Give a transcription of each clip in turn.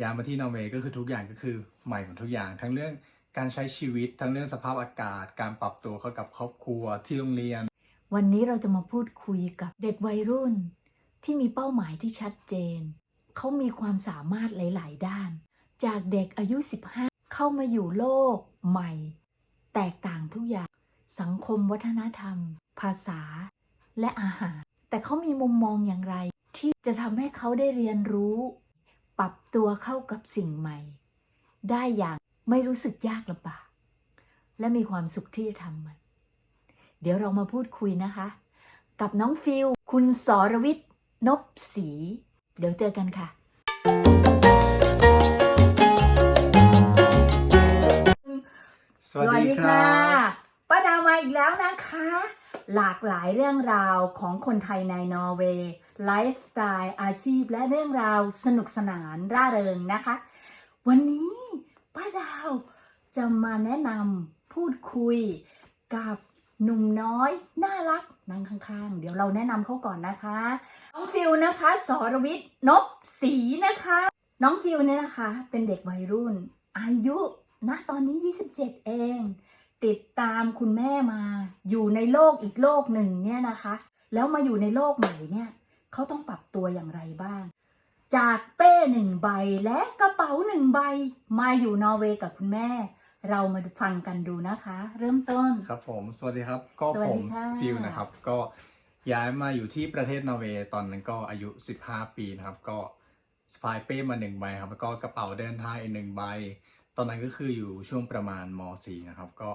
ย้ายมาที่นอร์เวย์ก็คือทุกอย่างก็คือใหม่หมดทุกอย่าง ทั้งเรื่องการใช้ชีวิต ทั้งเรื่องสภาพอากาศ การปรับตัวเข้ากับครอบครัวที่โรงเรียน วันนี้เราจะมาพูดคุยกับเด็กวัยรุ่น ที่มีเป้าหมายที่ชัดเจน เขามีความสามารถหลาย ๆ ด้าน จากเด็กอายุ 15 เข้ามาอยู่โลก ใหม่ แตกต่างทุกอย่าง สังคมวัฒนธรรม ภาษา และอาหาร แต่เขามีมุมมองอย่างไร ที่จะทำให้เขาได้เรียนรู้ ปรับตัวเข้ากับสิ่งใหม่ ได้อย่างไม่รู้สึกยากลำบาก และมีความสุขที่จะทำมัน เดี๋ยวเรามาพูดคุยนะคะ กับน้องฟิลคุณสรวิทย์นบศรีเดี๋ยวเจอกันค่ะ สวัสดีครับป้าดาวมา อีกแล้วนะคะ หลากหลายเรื่องราวของคนไทยในนอร์เวย์ไลฟ์สไตล์อาชีพและเรื่องราวสนุกสนานร่าเริงนะคะ วันนี้ป้าดาวจะมาแนะนำพูดคุยกับหนุ่มน้อยน่ารักนั่งข้างๆ เดี๋ยวเราแนะนำเขาก่อนนะคะน้องฟิลนะคะสรวิทย์นบศรีนะคะ น้องฟิลเนี่ยนะคะเป็นเด็กวัยรุ่น อายุนะตอนนี้ 27 เอง ติดตามคุณแม่มา อยู่ในโลกอีกโลกหนึ่งเนี่ยนะคะ แล้วมาอยู่ในโลกใหม่เนี่ยเขาต้องปรับตัวอย่างไรบ้าง จากเป้หนึ่งใบและกระเป๋าหนึ่งใบมาอยู่นอร์เวย์กับคุณแม่ เรามาฟังกันดูนะคะ เริ่มต้น ครับผม สวัสดีครับ ก็สวัสผดีมค่ะ ฟิลนะครับ ก็ย้ายมาอยู่ที่ประเทศนอร์เวย์ตอนนั้นก็อายุ 15 ปีนะครับ ก็สปายเป้มาหนึ่งใบครับ แล้วก็กระเป๋าเดินทางอีกหนึ่งใบ ตอนนั้นก็คืออยู่ช่วงประมาณม .4 นะครับ ก็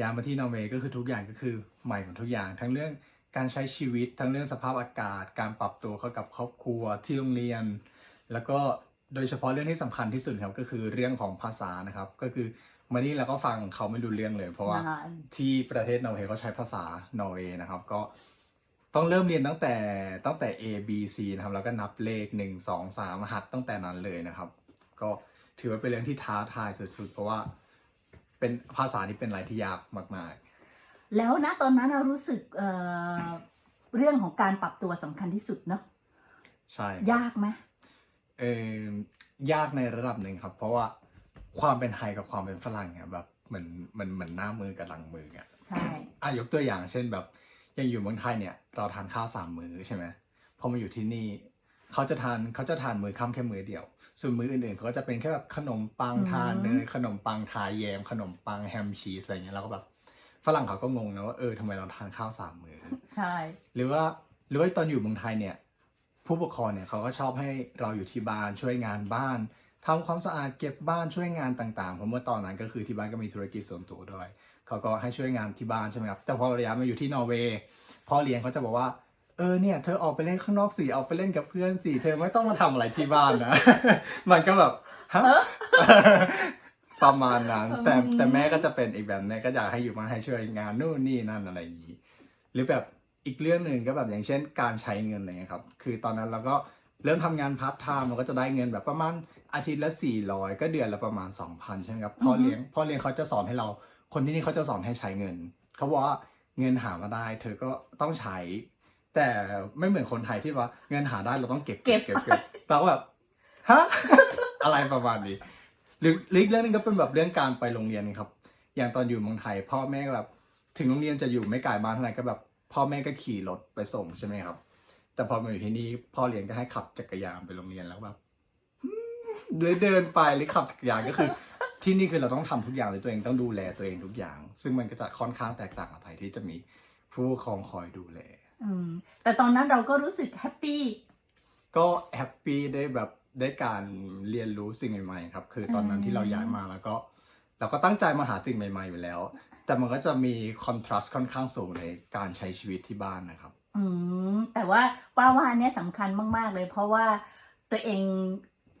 ย้ายมาที่นอร์เวย์ก็คือทุกอย่างก็คือใหม่หมดทุกอย่าง ทั้งเรื่องการใช้ชีวิตทั้งเรื่องสภาพอากาศ การปรับตัวเข้ากับครอบครัวที่โรงเรียน แล้วก็โดยเฉพาะเรื่องที่สำคัญที่สุดครับก็คือเรื่องของภาษานะครับ ก็คือมานี่เราก็ฟังเขาไม่รู้เรื่องเลย เพราะว่านานที่ประเทศนอร์เวย์เขาใช้ภาษานอร์เวย์นะครับก็ต้องเริ่มเรียนตั้งแต่ตั้งแต่ A B C นะครับแล้วก็นับเลข 1 2 3หัดตั้งแต่นั้นเลยนะครับ ก็ถือว่าเป็นเรื่องที่ท้าทายสุดๆ เพราะว่า เป็นภาษานี่เป็นอะไรที่ยากมาก แล้วนะตอนนั้นเรารู้สึกเอ่อเรื่องของการปรับตัวสำคัญที่สุดเนาะๆ ใช่ยากไหมเออยากในระดับหนึ่งครับ เพราะว่าความเป็นไทยกับความเป็นฝรั่งเนี่ยแบบเหมือนเหมือนเหมือนหน้ามือกับหลังมืออะ ใช่ อะยกตัวอย่างเช่นแบบอย่างอยู่เมืองไทยเนี่ยเราทานข้าวสามมื้อใช่ไหมพอมาอยู่ที่นี่เขาจะทานเขาจะทานมื้อค่ำแค่มื้อเดียว ส่วนมื้ออื่นๆเขาก็จะเป็นแค่แบบขนมปังทานเนยขนมปังทาแยม ขนมปังแฮมชีสอะไรเงี้ยเราก็แบบฝรั่งเขาก็งงนะว่าเออทำไมเราทานข้าวสามมื้อใช่ หรือว่าหรือว่าตอนอยู่เมืองไทยเนี่ย ผู้ปกครองเนี่ยเขาก็ชอบให้เราอยู่ที่บ้านช่วยงานบ้านทำความสะอาดเก็บบ้านช่วยงานต่างๆเพราะเมื่อตอนนั้นก็คือที่บ้านก็มีธุรกิจส่วนตัวด้วยเขาก็ให้ช่วยงานที่บ้านใช่ไหมครับแต่พอเราย้ายมาอยู่ที่นอร์เวย์พ่อเลี้ยงเขาจะบอกว่า เออเนี่ยเธอออกไปเล่นข้างนอกสิออกไปเล่นกับเพื่อนสิเธอไม่ต้องมาทำอะไรที่บ้านนะ มันก็แบบฮะประมาณนั้น แต่แต่แม่ก็จะเป็นอีกแบบแม่ก็อยากให้อยู่มานให้ช่วยงานนู่นนี่นั่นอะไรอย่างนี้หรือแบบอีกเรื่องหนึ่งก็แบบอย่างเช่นการใช้เงินอะไรเงี้ยครับ คือตอนนั้นเราก็เริ่มทำงานพาร์ทไทม์เราก็จะได้เงินแบบประมาณอาทิตย์ละ 400 ก็เดือนละประมาณ 2,000 ใช่ไหมครับพ่อเลี้ยงพ่อเลี้ยงเขาจะสอนให้เรา คนที่นี่เขาจะสอนให้ใช้เงิน เขาบอกว่าเงินหามาได้ เธอก็ต้องใช้ แต่ไม่เหมือนคนไทยที่ว่าเงินหาได้เราต้องเก็บเก็บเก็บเก็บเราก็แบบฮะ อะไรประมาณนี้ หรือหรืออีกเรื่องหนึงก็เป็นแบบเรื่องการไปโรงเรียนครับ อย่างตอนอยู่เมืองไทย พ่อแม่ก็แบบ ถึงโรงเรียนจะอยู่ไม่ไกลบ้านเท่าไหร่ก็แบบ พ่อแม่ก็ขี่รถไปส่งใช่ไหมครับ แต่พอมาอยู่ที่นี่พ่อเลี้ยงก็ให้ขับจักรยานไปโรงเรียนแล้วแบบหรือเดินไปหรือขับจักรยานก็คือ ที่นี่คือเราต้องทำทุกอย่างเลยตัวเองต้องดูแลตัวเองทุกอย่าง ซึ่งมันก็จะค่อนข้างแตกต่างกับไทยที่จะมีผู้ปกครองคอยดูแล อืมแต่ตอนนั้นเราก็รู้สึกแฮปปี้ ก็แฮปปี้ได้แบบได้การเรียนรู้สิ่งใหม่ๆครับคือตอนนั้นที่เราย้ายมาแล้วก็ เราก็ตั้งใจมาหาสิ่งใหม่ ๆ อยู่แล้ว แต่มันก็จะมีคอนทราสต์ค่อนข้างสูงในการใช้ชีวิตที่บ้านนะครับ อืมแต่ว่าป้าว่าอันเนี้ยสำคัญมาก ๆ เลย เพราะว่าตัวเอง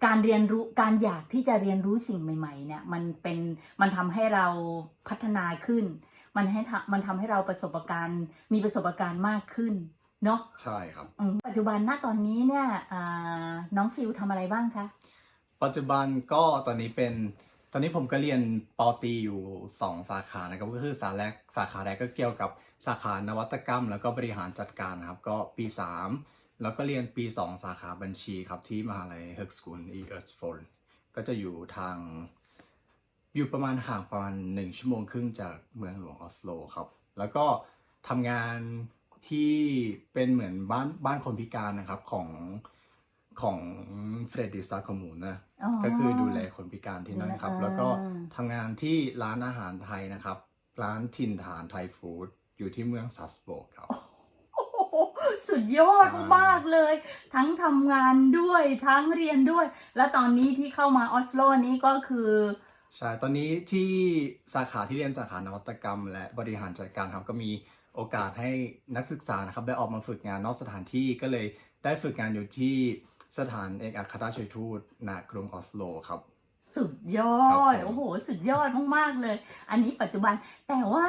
การเรียนรู้การอยากที่จะเรียนรู้สิ่งใหม่ ๆ เนี่ย มันเป็นมันทำให้เราพัฒนาขึ้น มันให้ทำมันทำให้เราประสบการณ์ มีประสบการณ์มากขึ้นเนาะใช่ครับ อืมปัจจุบันณตอนนี้เนี่ยอ่าน้องฟิลทำอะไรบ้างคะ ปัจจุบันก็ตอนนี้เป็นตอนนี้ผมก็เรียนปอตรีอยู่ 2 สาขานะครับก็คือสาแรกสาขาแรกก็เกี่ยวกับสาขานวัตกรรม แล้วก็บริหารจัดการนะครับ ก็ปี 3 แล้วก็เรียนปี 2 สาขาบัญชีครับที่มหาลัยเฮกสกุลอีเอิร์สโฟลก็จะอยู่ทาง อยู่ประมาณห่างประมาณหนึ่งชั่วโมงครึ่งจากเมืองหลวงออสโลครับ แล้วก็ทำงานที่เป็นเหมือนบ้านบ้านคนพิการนะครับของของเฟรดดิสตาคอมูนนะก็คือดูแลคนพิการที่นั่นครับดูแลแล้วก็อ่าทำงานที่ร้านอาหารไทยนะครับ ร้านถิ่นฐานไทยฟู้ดอยู่ที่เมืองซัสโบกครับโอ้โหสุดยอดใช่มากเลย ทั้งทำงานด้วยทั้งเรียนด้วย แล้วตอนนี้ที่เข้ามาออสโลนี้ก็คือ ใช่ ตอนนี้ที่สาขาที่เรียนสาขานวัตกรรม และบริหารจัดการครับก็มีโอกาสให้นักศึกษานะครับได้ออกมาฝึกงานนอกสถานที่ก็เลยได้ฝึกงานอยู่ที่สถานเอกอัครราชทูตณกรุงออสโลครับ สุดยอครับดผมโอ้โห สุดยอดมากๆเลย อันนี้ปัจจุบันแต่ว่า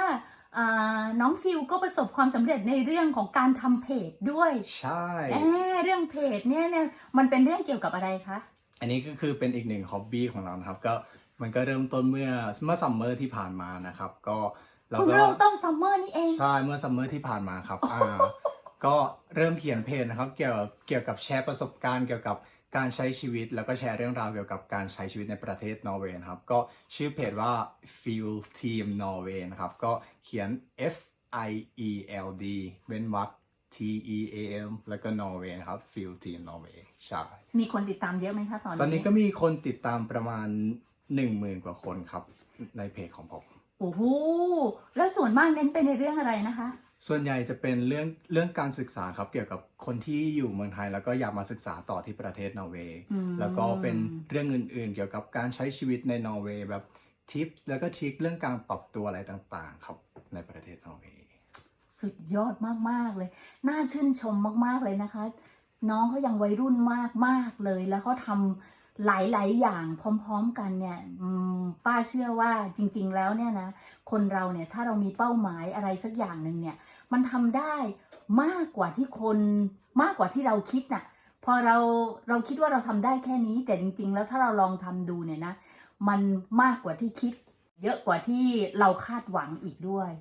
อ่าน้องฟิลก็ประสบความสำเร็จในเรื่องของการทำเพจด้วย ใช่เอ๊ะเรื่องเพจเนี่ยเนี่ยมันเป็นเรื่องเกี่ยวกับอะไรคะ อันนี้ก็คือเป็นอีกหนึ่งฮ็อบบี้ของเรานะครับ ก็ มันก็เริ่มต้นเมื่อเมื่อซัมเมอร์ที่ผ่านมานะครับ ก็เราเพิ่งก็เริ่มต้นซัมเมอร์นี่เองใช่เมื่อซัมเมอร์ที่ผ่านมาครับอ่าก็เริ่มเขียนเพจนะครับ เกี่ยวกับเกี่ยวกับแชร์ประสบการณ์เกี่ยวกับการใช้ชีวิต แล้วก็แชร์เรื่องราวเกี่ยวกับการใช้ชีวิตในประเทศนอร์เวย์นะครับ ก็ชื่อเพจว่า Feel Team Norway นะครับ ก็เขียน F I E L D เว้นวรรค T E A M แล้วก็ Norway นะครับ Feel Team Norway ใช่ มีคนติดตามเยอะไหมคะตอนนี้ ตอนนี้ก็มีคนติดตามประมาณ 10,000กว่าคนครับในเพจของผมโอ้โหแล้วส่วนมากเน้นไปในเรื่องอะไรนะคะ ส่วนใหญ่จะเป็นเรื่องเรื่องการศึกษาครับเกี่ยวกับคนที่อยู่เมืองไทย แล้วก็อยากมาศึกษาต่อที่ประเทศนอร์เวย์อืมแล้วก็เป็นเรื่องอื่น ๆ เกี่ยวกับการใช้ชีวิตในนอร์เวย์แบบทิปแล้วก็ทริคเรื่องการปรับตัวอะไรต่างๆ ครับในประเทศนอร์เวย์สุดยอดมากๆเลย น่าชื่นชมมากๆเลยนะคะ น้องเขายังวัยรุ่นมากๆเลย แล้วเขาทำ หลายๆ อย่างพร้อมๆกันเนี่ยป้าเชื่อว่าจริง ๆ แล้วเนี่ยนะคนเราเนี่ยถ้าเรามีเป้าหมายอะไรสักอย่างหนึ่งเนี่ยมันทำได้มากกว่าที่คนมากกว่าที่เราคิดน่ะพอเราเราคิดว่าเราทำได้แค่นี้ แต่จริง ๆ แล้วถ้าเราลองทำดูเนี่ยนะมันมากกว่าที่คิด เยอะกว่าที่เราคาดหวังอีกด้วย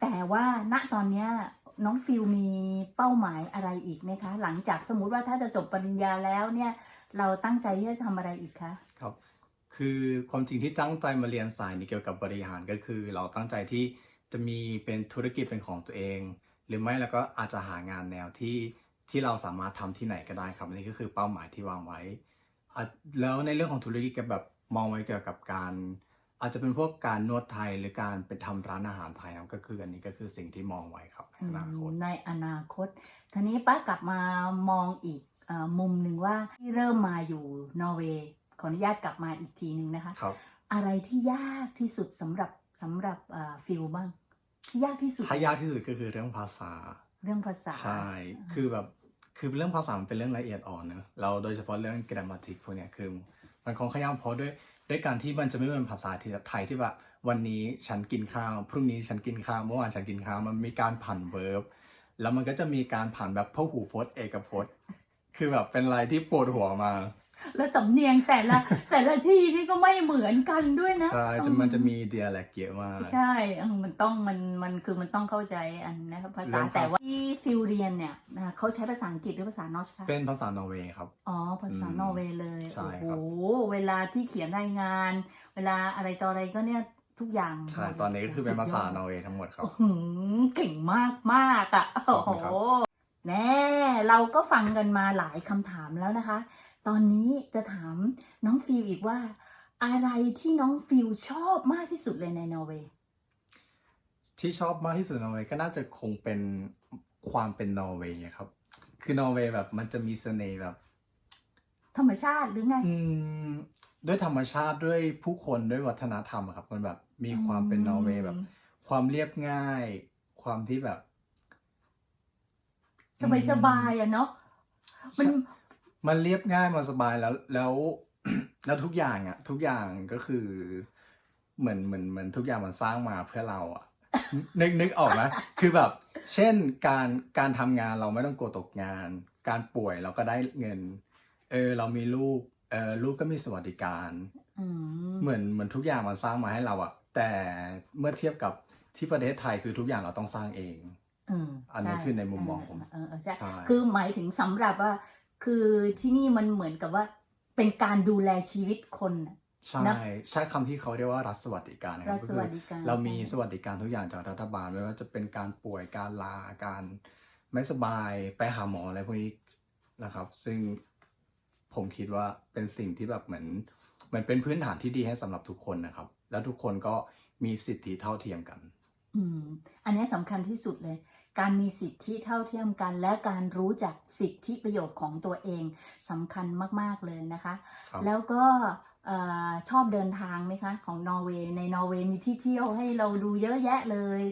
แต่ว่าณตอนเนี้ยน้องฟิลมีเป้าหมายอะไรอีกไหมคะ หลังจากสมมุติว่าถ้าจะจบปริญญาแล้วเนี่ยเราตั้งใจที่จะทำอะไรอีกคะ ครับ คือความจริงที่ตั้งใจมาเรียนสายนี้เกี่ยวกับบริหารก็คือ เราตั้งใจที่จะมีเป็นธุรกิจเป็นของตัวเอง หรือไม่แล้วก็อาจจะหางานแนวที่ที่เราสามารถทำที่ไหนก็ได้ครับอันนี้ก็คือเป้าหมายที่วางไว้อะแล้วในเรื่องของธุรกิจก็แบบมองไว้เกี่ยวกับการ อาจจะเป็นพวกการนวดไทยหรือการไปทำร้านอาหารไทยนะครับก็คืออันนี้ก็คือสิ่งที่มองไว้ครับในอนาคตในอนาคตทีนี้ป้ากลับมามองอีกเออ มุมหนึ่งว่าที่เริ่มมาอยู่นอร์เวย์ขออนุญาตกลับมาอีกทีหนึ่งนะคะครับอะไรที่ยากที่สุดสำหรับสำหรับเอ่อฟิลบ้างที่ยากที่สุดถ้ายากที่สุดก็คือเรื่องภาษา เรื่องภาษาใช่คือแบบคือเรื่องภาษามันเป็นเรื่องละเอียดอ่อนเนอะเราโดยเฉพาะเรื่อง grammatic พวกเนี้ยคือมันค่อนข้างยากเพราะด้วยด้วยการที่มันจะไม่เหมือนภาษาที่ไทยที่แบบวันนี้ฉันกินข้าว พรุ่งนี้ฉันกินข้าวเมื่อวานฉันกินข้าวมันมีการผันเวิร์บแล้วมันก็จะมีการผันแบบพหูพจน์เอกพจน์ คือแบบเป็นอะไรที่ปวดหัวมาแล้วสำเนียงแต่ละ แต่ละที่นี่ก็ไม่เหมือนกันด้วยนะใช่จะมันจะมี dialect เยอะมากใช่เออมันต้องมันมันคือมันต้องเข้าใจอันนะครับภาเรื่ษาองภาษาแต่ว่าที่ฟิลเรียนเนี่ยนะเขาใช้ภาษาอังกฤษหรือภาษานอชคะเป็นภาษานอร์เวย์ครับอ๋อภาษาอืมนอร์เวย์เลยใช่โอ้ครับโหเวลาที่เขียนรายงาน เวลาอะไรต่ออะไรก็เนี่ยทุกอย่างใช่ตอนนี้ก็คือเป็นภาษานอร์เวย์ทั้งหมดครับโอ้โหเก่งมากมากๆอะขอบโอ้คุโหณครับ แน่เราก็ฟังกันมาหลายคำถามแล้วนะคะ ตอนนี้จะถามน้องฟิลอีกว่า อะไรที่น้องฟิลชอบมากที่สุดเลยในนอร์เวย์ที่ชอบมากที่สุดในนอร์เวย์ก็น่าจะคงเป็นความเป็นนอร์เวย์ครับ คือนอร์เวย์แบบมันจะมีเสน่ห์แบบ ธรรมชาติหรือไง อืมด้วยธรรมชาติด้วยผู้คนด้วยวัฒนธรรมอะครับ มันแบบมีความเป็นนอร์เวย์แบบ ความเรียบง่าย ความที่แบบ สบายสบายๆอะเนาะมันมันเรียบง่ายมันสบายแล้วแล้ว แล้วทุกอย่างอะทุกอย่างก็คือ เหมือนเหมือนเหมือนทุกอย่างมันสร้างมาเพื่อเราอะนึกนึกออกไหมคือแบบ เช่นการการทำงานเราไม่ต้องกลัวตกงาน การป่วยเราก็ได้เงิน เออ เรามีลูกเออลูกก็มีสวัสดิการอืมเหมือนเหมือนทุกอย่างมันสร้างมาให้เราอะแต่เมื่อเทียบกับที่ประเทศไทยคือทุกอย่างเราต้องสร้างเอง อืมอันนี้ช่คือในมุมมองผมเออเออใช่ใช่คือหมายถึงสำหรับว่า คือที่นี่มันเหมือนกับว่า เป็นการดูแลชีวิตคนน่ะใช่นะใช่คำที่เขาเรียกว่ารัฐสวัสดิการนะครัรับฐก็สคือวัสดิการเรามีใช่สวัสดิการทุกอย่างจากรัฐบาลไม่ว่าจะเป็นการป่วยการลาการไม่สบายไปหาหมออะไรพวกนี้นะครับ ซึ่งผมคิดว่าเป็นสิ่งที่แบบเหมือนเหมือนเป็นพื้นฐานที่ดีให้สำหรับทุกคนนะครับ แล้วทุกคนก็มีสิทธิเท่าเทียมกัน อืมอันนี้สำคัญที่สุดเลย การมีสิทธิเท่าเทียมกัน และการรู้จักสิทธิประโยชน์ของตัวเองสำคัญมาก ๆ เลยนะคะครับแล้วก็เอ่อชอบเดินทางไหมคะ ของนอร์เวย์ในนอร์เวย์มีที่เที่ยวให้เราดูเยอะแยะเลย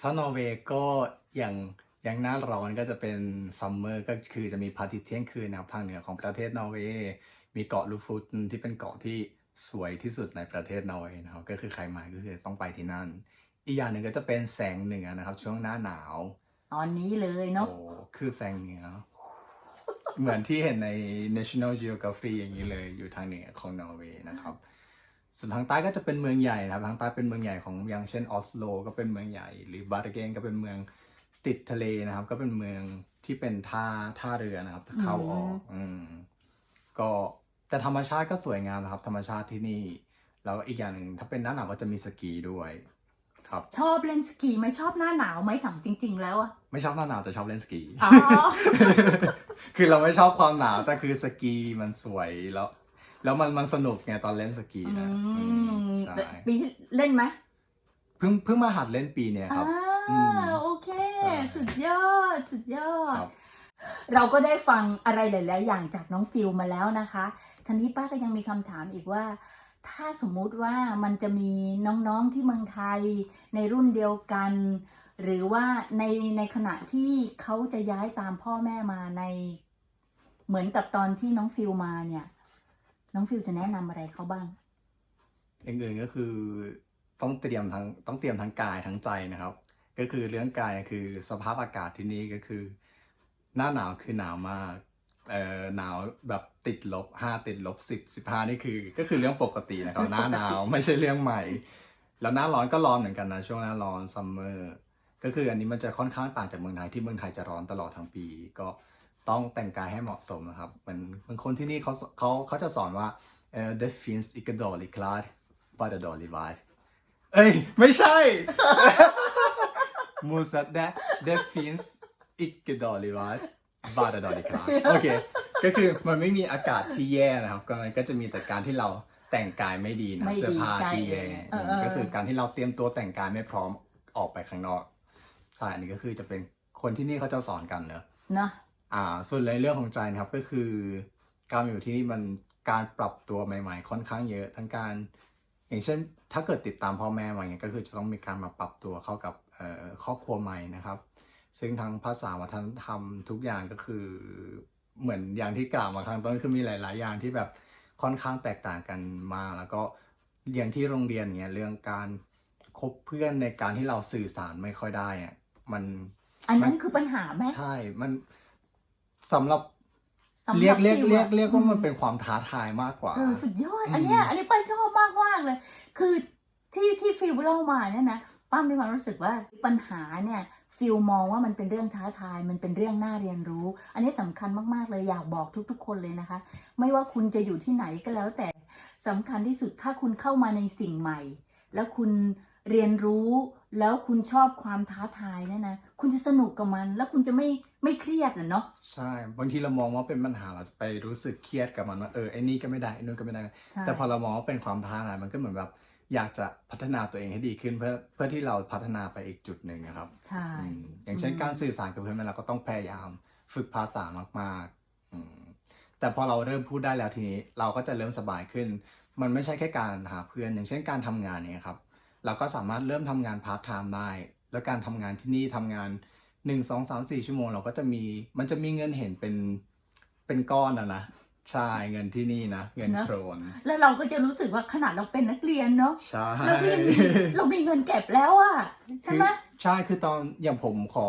ถ้านอร์เวย์ก็อย่างอย่างหน้าร้อนก็จะเป็นซัมเมอร์ก็คือจะมีพระอาทิตย์เที่ยงคืนนะครับทางเหนือของประเทศนอร์เวย์มีเกาะลูฟุตที่เป็นเกาะที่สวยที่สุดในประเทศนอร์เวย์นะครับก็คือใครมาก็คือต้องไปที่นั่น อีกอย่างหนึ่งก็จะเป็นแสงเหนือนะครับ ช่วงหน้าหนาว ตอนนี้เลยเนาะโอ้คือแสงเหนือ เหมือนที่เห็นใน National Geography อย่างนี้เลยอยู่ทางเหนือของนอร์เวย์นะครับ ส่วนทางใต้ก็จะเป็นเมืองใหญ่นะครับ ทางใต้เป็นเมืองใหญ่ของอย่างเช่นออสโล ก็เป็นเมืองใหญ่ หรือบาร์เกนก็เป็นเมืองติดทะเลนะครับ ก็เป็นเมืองที่เป็นท่าท่าเรือนะครับเข้าออกอืมก็แต่ธรรมชาติก็สวยงามนะครับ ธรรมชาติที่นี่ แล้วอีกอย่างหนึ่งถ้าเป็นหน้าหนาวก็จะมีสกีด้วย ครับชอบเล่นสกีไหมชอบหน้าหนาวไหมถามจริง ๆ แล้วอะไม่ชอบหน้าหนาวแต่ชอบเล่นสกี อ๋อ คือเราไม่ชอบความหนาวแต่คือสกีมันสวยแล้ว แล้วมันมันสนุกไงตอนเล่นสกีนะอือืมมใช่แต่ปีที่เล่นไหมเพิ่งเพิ่งมาหัดเล่นปีเนี้ยครับอือ่ามโอเค ใช่ สุดยอด สุดยอด ครับ เราก็ได้ฟังอะไรหลาย ๆ อย่างจากน้องฟิลมาแล้วนะคะทีนี้ป้าก็ยังมีคำถามอีกว่า ถ้าสมมุติว่ามันจะมีน้องๆที่เมืองไทยในรุ่นเดียวกัน หรือว่าในในขณะที่เขาจะย้ายตามพ่อแม่มาใน เหมือนกับตอนที่น้องฟิลมาเนี่ย น้องฟิลจะแนะนำอะไรเขาบ้างอย่างอื่นก็คือต้องเตรียมทั้งต้องเตรียมทั้งกายทั้งใจนะครับ ก็คือเรื่องกายคือสภาพอากาศที่นี่ก็คือ หน้าหนาวคือหนาวมาก เอ่อหนาวแบบติดลบห้าติดลบสิบสิบห้านี่คือ ก็คือเรื่องปกตินะครับ หน้าหนาวไม่ใช่เรื่องใหม่ แล้วหน้าร้อนก็ร้อนเหมือนกันนะช่วงหน้าร้อนซัมเมอร์ก็คืออันนี้มันจะค่อนข้างต่างจากเมืองไทยที่เมืองไทยจะร้อนตลอดทั้งปี ก็ต้องแต่งกายให้เหมาะสมนะครับเหมือนเหมือนคนที่นี่เขาเขาเขาจะสอนว่าเอ่อ det finns icke dålig klær bara dålig vær เอ้ยไม่ใช่ motsatt det det finns icke dålig vær bara dålig klær โอเค ก็คือมันไม่มีอากาศที่แย่นะครับก็มันก็จะมีแต่การที่เราแต่งกายไม่ดีนะไม่ดีเสื้อผ้าใช่ที่แย่เออเออ ก็คือการที่เราเตรียมตัวแต่งกายไม่พร้อมออกไปข้างนอกใช่อันนี้ก็คือจะเป็นคนที่นี่เขาจะสอนกันเนอะ เนาะ อ่าส่วนในเรื่องของใจนะครับก็คือ การมาอยู่ที่นี่มันการปรับตัวใหม่ ๆ ค่อนข้างเยอะ ทั้งการอย่างเช่นถ้าเกิดติดตามพ่อแม่มาอย่างเงี้ยก็คือจะต้องมีการมาปรับตัวเข้ากับเอ่อครอบครัวใหม่นะครับ ซึ่งทั้งภาษาวัฒนธรรมทุกอย่างก็คือเหมือนอย่างที่กล่าวมาข้างต้นคือมีหลาย ๆ อย่างที่แบบค่อนข้างแตกต่างกันมากแล้วก็อย่างที่โรงเรียนเนี้ยเรื่องการคบเพื่อนในการที่เราสื่อสารไม่ค่อยได้อะมันอันนั้นคือปัญหาไหมใช่ มันสำหรับสำหบเรียกเรียกฟิลเรียกอะเรียกว่ามันอืเป็นความท้าทายมากกว่าเออสุดยอดอืมอันเนี้ยอันนี้ป้าชอบมากมากๆเลย คือที่ที่ฟิลเล่ามาเนี่ยนะป้ามีความรู้สึกว่าปัญหาเนี่ย ฟิลมองว่ามันเป็นเรื่องท้าทาย มันเป็นเรื่องน่าเรียนรู้ อันนี้สำคัญมากๆเลยอยากบอกทุกๆ คนเลยนะคะ ไม่ว่าคุณจะอยู่ที่ไหนก็แล้วแต่สำคัญที่สุดถ้าคุณเข้ามาในสิ่งใหม่ แล้วคุณเรียนรู้แล้วคุณชอบความท้าทายเนี่ยนะ คุณจะสนุกกับมัน แล้วคุณจะไม่ไม่เครียดอะเนาะใช่บางทีเรามองว่าเป็นปัญหาเราจะไปรู้สึกเครียดกับมันว่าเออไอ้นี่ก็ไม่ได้ไอ้นู่นก็ไม่ได้ใช่แต่พอเรามองว่าเป็นความท้าทายมันก็เหมือนแบบ อยากจะพัฒนาตัวเองให้ดีขึ้นเพื่อเพื่อที่เราพัฒนาไปอีกจุดหนึ่งนะครับใช่อืมอย่างเช่นอืมการสื่อสารกับเพื่อนเราก็ต้องพยายามฝึกภาษามากๆอืมแต่พอเราเริ่มพูดได้แล้วทีนี้ เราก็จะเริ่มสบายขึ้น มันไม่ใช่แค่การหาเพื่อน อย่างเช่นการทำงานเนี่ยครับ เราก็สามารถเริ่มทำงานพาร์ทไทม์ได้ แล้วการทำงานที่นี่ทำงานหนึ่งสองสามสี่ชั่วโมง เราก็จะมี มันจะมีเงินเห็นเป็น เป็นก้อนอะนะ ใช่เงินที่นี่นะเงินนะโครนแล้วเราก็จะรู้สึกว่าขนาดเราเป็นนักเรียนเนาะใช่เราก็ยังมีเรามีเงินเก็บแล้วอะใช่ไหมคือใช่คือตอนอย่างผมขอ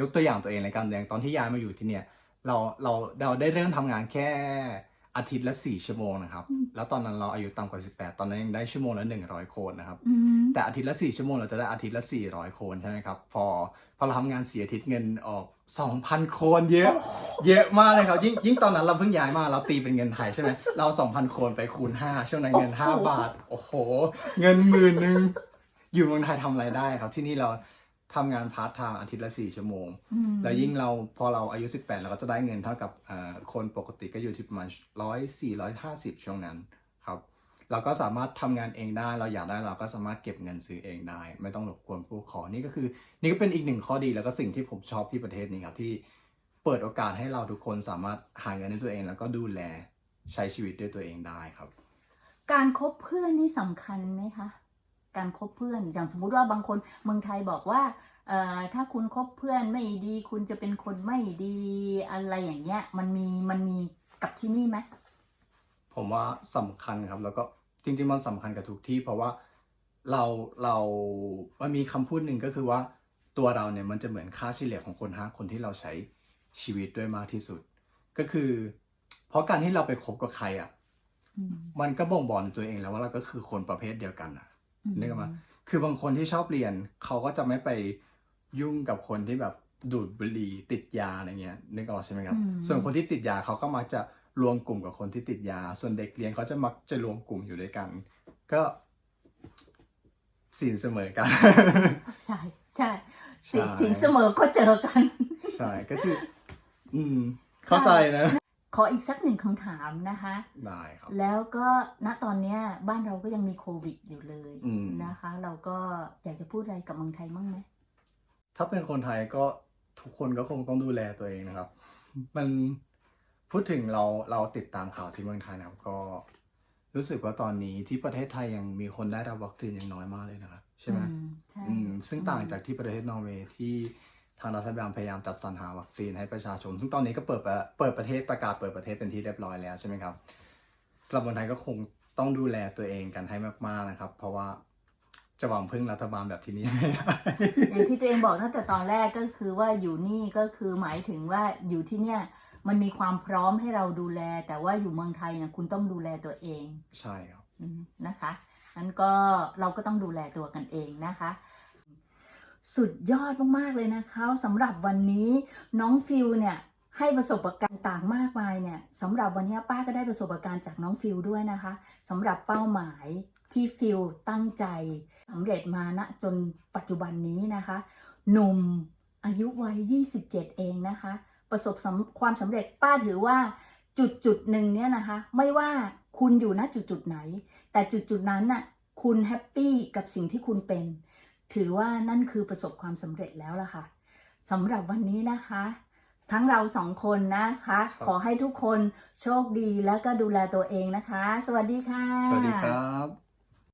ยกตัวอย่างตัวเองในการแสดงตอนที่ย้ายมาอยู่ที่เนี่ย เราเราเราได้เริ่มทำงานแค่ อาทิตย์ละ 4 ชั่วโมงนะครับ แล้วตอนนั้นเราอายุต่ำกว่า 18 ตอนนั้นยังได้ชั่วโมงละ 100 โคนนะครับอืมแต่อาทิตย์ละ 4 ชั่วโมงเราจะได้อาทิตย์ละ 400 โคนใช่ไหมครับ พอพอเราทำงานเสียอาทิตย์เงินออก 2,000 โคนเยอะ เยอะมากเลยครับ ยิ่งยิ่งตอนนั้นเราเพิ่งย้ายมาเราตีเป็นเงินไทยใช่ไหมเรา 2,000 โคนไปคูณ 5 ช่วงนั้นเงินโอ้โห5บาท โอ้โห เงินหมื่นหนึ่งอยู่เมืองไทยทำอะไรได้ครับ ที่นี่เรา ทำงานพาร์ทไทม์อาทิตย์ละ4ชั่วโมงอืมแล้วยิ่งเราพอเราอายุ 18 เราก็จะได้เงินเท่ากับเอ่อคนปกติก็อยู่ที่ประมาณร้อยสี่ร้อยห้าสิบช่วงนั้นครับเราก็สามารถทำงานเองได้ เราอยากได้เราก็สามารถเก็บเงินซื้อเองได้ ไม่ต้องรบกวนผู้ปกครองนี่ก็คือ นี่ก็เป็นอีกหนึ่งข้อดีแล้วก็สิ่งที่ผมชอบที่ประเทศนี้ครับที่เปิดโอกาสให้เราทุกคนสามารถหาเงินในตัวเอง แล้วก็ดูแลใช้ชีวิตด้วยตัวเองได้ครับ การคบเพื่อนนี่สำคัญไหมคะ การคบเพื่อน อย่างสมมุติว่าบางคนเมืองไทยบอกว่าเอ่อถ้าคุณคบเพื่อนไม่ดี คุณจะเป็นคนไม่ดีอะไรอย่างเงี้ย มันมีมันมีกับที่นี่ไหมผมว่าสำคัญครับ แล้วก็จริง ๆ มันสำคัญกับทุกที่ เพราะว่าเราเรามันมีคำพูดหนึ่งก็คือว่าตัวเราเนี่ยมันจะเหมือนค่าเฉลี่ยของคนห้าคนที่เราใช้ชีวิตด้วยมากที่สุด ก็คือ เพราะการที่เราไปคบกับใครอะอืมมันก็บ่งบอกในตัวเองแล้วว่าเราก็คือคนประเภทเดียวกันอะอืม นึกออกไหมคือบางคนที่ชอบเรียนเขาก็จะไม่ไปยุ่งกับคนที่แบบดูดบุหรี่ติดยาอะไรเงี้ยนึกออกใช่ไหมครับอืมส่วนคนที่ติดยาเขาก็มักจะรวมกลุ่มกับคนที่ติดยา ส่วนเด็กเรียนเขาจะมักจะรวมกลุ่มอยู่ด้วยกัน ก็สินเสมอกัน ใช่ใช่สีใช่สีเสมอก็เจอกัน ใช่ก็คือ อืม เข้าใจนะ ขออีกสักหนึ่งคำถามนะคะ ได้ครับ แล้วก็ณตอนเนี้ยบ้านเราก็ยังมีโควิดอยู่เลยอืม นะคะ เราก็อยากจะพูดอะไรกับเมืองไทยบ้างไหมถ้าเป็นคนไทยก็ทุกคนก็คงต้องดูแลตัวเองนะครับ มันพูดถึงเราเราติดตามข่าวที่เมืองไทยนะครับก็ รู้สึกว่าตอนนี้ที่ประเทศไทยยังมีคนได้รับวัคซีนยังน้อยมากเลยนะครับใช่ไหมอืใช่ อืมซึ่งต่างจากที่ประเทศนอร์เวย์ที่ ทางรัฐบาลพยายามจัดสรรหาวัคซีนให้ประชาชน ซึ่งตอนนี้ก็เปิดประเปิดประเทศประกาศเปิดประเทศเป็นที่เรียบร้อยแล้วใช่ไหมครับสำหรับคนไทยก็คงต้องดูแลตัวเองกันให้มากๆนะครับ เพราะว่าจะหวังพึ่งรัฐบาลแบบที่นี่ไม่ได้อย่างที่ตัวเองบอกตั้งแต่ตอนแรกก็คือว่าอยู่นี่ก็คือหมายถึงว่าอยู่ที่เนี่ยมันมีความพร้อมให้เราดูแล แต่ว่าอยู่เมืองไทยนะคุณต้องดูแลตัวเอง ใช่ครับอืมนะคะงั้นก็เราก็ต้องดูแลตัวกันเองนะคะ สุดยอดมากๆเลยนะคะสำหรับวันนี้น้องฟิลเนี่ยให้ประสบการณ์ต่างมากมายเนี่ยสำหรับวันนี้ป้าก็ได้ประสบการณ์จากน้องฟิลด้วยนะคะสำหรับเป้าหมายที่ฟิลตั้งใจสำเร็จมาณจนปัจจุบันนี้นะคะหนุ่มอายุวัย 27 เองนะคะ ประสบความสำเร็จป้าถือว่าจุดจุดหนึ่งเนี่ยนะคะ ไม่ว่าคุณอยู่ณจุดจุดไหน แต่จุดจุดนั้นน่ะคุณแฮปปี้กับสิ่งที่คุณเป็น ถือว่านั่นคือประสบความสำเร็จแล้วล่ะค่ะสำหรับวันนี้นะคะ ทั้งเราสองคนนะคะครับขอให้ทุกคนโชคดีแล้วก็ดูแลตัวเองนะคะ สวัสดีค่ะ สวัสดีครับ